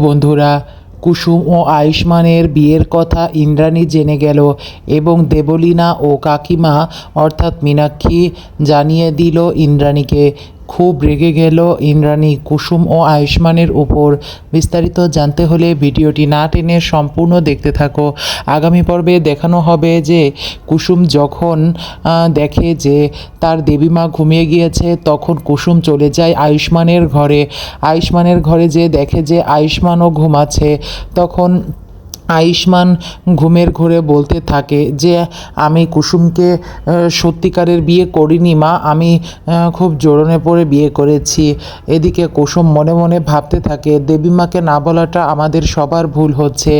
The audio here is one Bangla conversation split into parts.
বন্ধুরা, কুসুম ও আয়ুষ্মানের বিয়ের কথা ইন্দ্রাণী জেনে গেল এবং দেবলীনা ও কাকিমা, অর্থাৎ মীনাক্ষী, জানিয়ে দিল ইন্দ্রাণীকে। খুব রেগে গেল ইন্দ্রাণী কুসুম ও আয়ুষ্মানের উপর। বিস্তারিত জানতে হলে ভিডিওটি না টেনে সম্পূর্ণ দেখতে থাকো। আগামী পর্বে দেখানো হবে যে কুসুম যখন দেখে যে তার দেবীমা ঘুমিয়ে গিয়েছে, তখন কুসুম চলে যায় আয়ুষ্মানের ঘরে। আয়ুষ্মানের ঘরে যে দেখে যে আয়ুষ্মানও ঘুমাচ্ছে, তখন আয়ুষ্মান ঘুমের ঘোরে বলতে থাকে যে, আমি কুসুমকে সত্যিকারের বিয়ে করিনি মা, আমি খুব জোরনে পড়ে বিয়ে করেছি। এদিকে কুসুম মনে মনে ভাবতে থাকে দেবীমাকে না বলাটা আমাদের সবার ভুল হচ্ছে।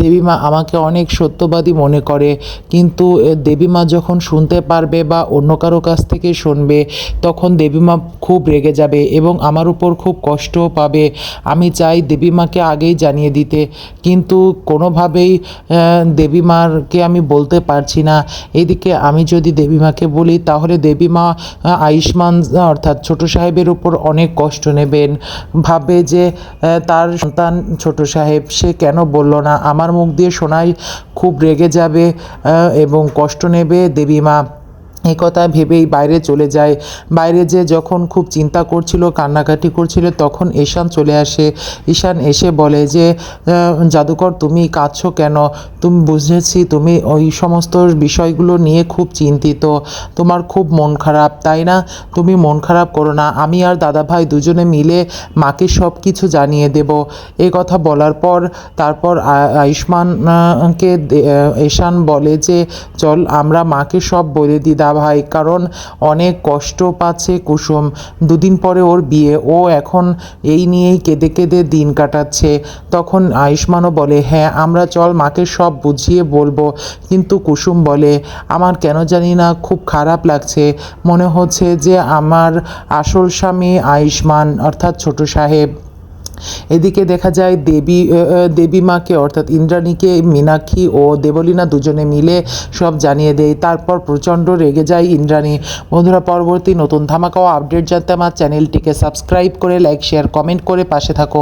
দেবীমা আমাকে অনেক সত্যবাদী মনে করে, কিন্তু দেবীমা যখন শুনতে পারবে বা অন্য কারও কাছ থেকে শুনবে, তখন দেবীমা খুব রেগে যাবে এবং আমার উপর খুব কষ্টও পাবে। আমি চাই দেবীমাকে আগেই জানিয়ে দিতে। কিন্তু কোনোভাবেই দেবী মাকে আমি বলতে পারছি না। এদিকে আমি যদি দেবী মাকে বলি, তাহলে দেবী মা আয়ুষ্মান, অর্থাৎ ছোট সাহেবের উপর অনেক কষ্ট নেবেন। ভাবে যে তার সন্তান ছোট সাহেব, সে কেন বলল না? আমার মুখ দিয়ে শোনাই খুব রেগে যাবে এবং কষ্ট নেবে দেবীমা। এই কথা ভেবেই বাইরে চলে যায়। বাইরে যে যখন খুব চিন্তা করছিল, কান্নাকাটি করছিল, তখন ঈশান চলে আসে। ঈশান এসে বলে যে জাদুকর, তুমি কাঁদছো কেন? তুমি বুঝেছি তুমি ওই সমস্ত বিষয়গুলো নিয়ে খুব চিন্তিত। তোমার খুব মন খারাপ, তাই না? তুমি মন খারাপ করো না। আমি আর দাদাভাই দুজনে মিলে মাকে সব কিছু জানিয়ে দেব। এই কথা বলার পর, তারপর আয়ুষ্মানকে ঈশান বলে যে, চল, আমরা মাকে সব বলে দিই ভাই, কারণ অনেক কষ্ট পাচ্ছে কুসুম। দুদিন পরে ওর বিয়ে। ও এখন এই নিয়েই কেঁদে কেঁদে দিন কাটাচ্ছে। তখন আয়ুষ্মানও বলে হ্যাঁ আমরা চল, মাকে সব বুঝিয়ে বলব। কিন্তু কুসুম বলে, আমার কেন জানি না, খুব খারাপ লাগছে। মনে হচ্ছে যে আমার আসল স্বামী আয়ুষ্মান, অর্থাৎ ছোট সাহেব। এদিকে দেখা যায় দেবী দেবী মাকে, অর্থাৎ ইন্দ্রাণীকে, মীনাক্ষী ও দেবলীনা দুজনে মিলে সব জানিয়ে দেয়। তারপর প্রচণ্ড রেগে যায় ইন্দ্রাণী। বন্ধুরা, পরবর্তী নতুন ধামাকা ও আপডেট জানতে আমার চ্যানেলটিকে সাবস্ক্রাইব করে, লাইক, শেয়ার, কমেন্ট করে পাশে থাকো।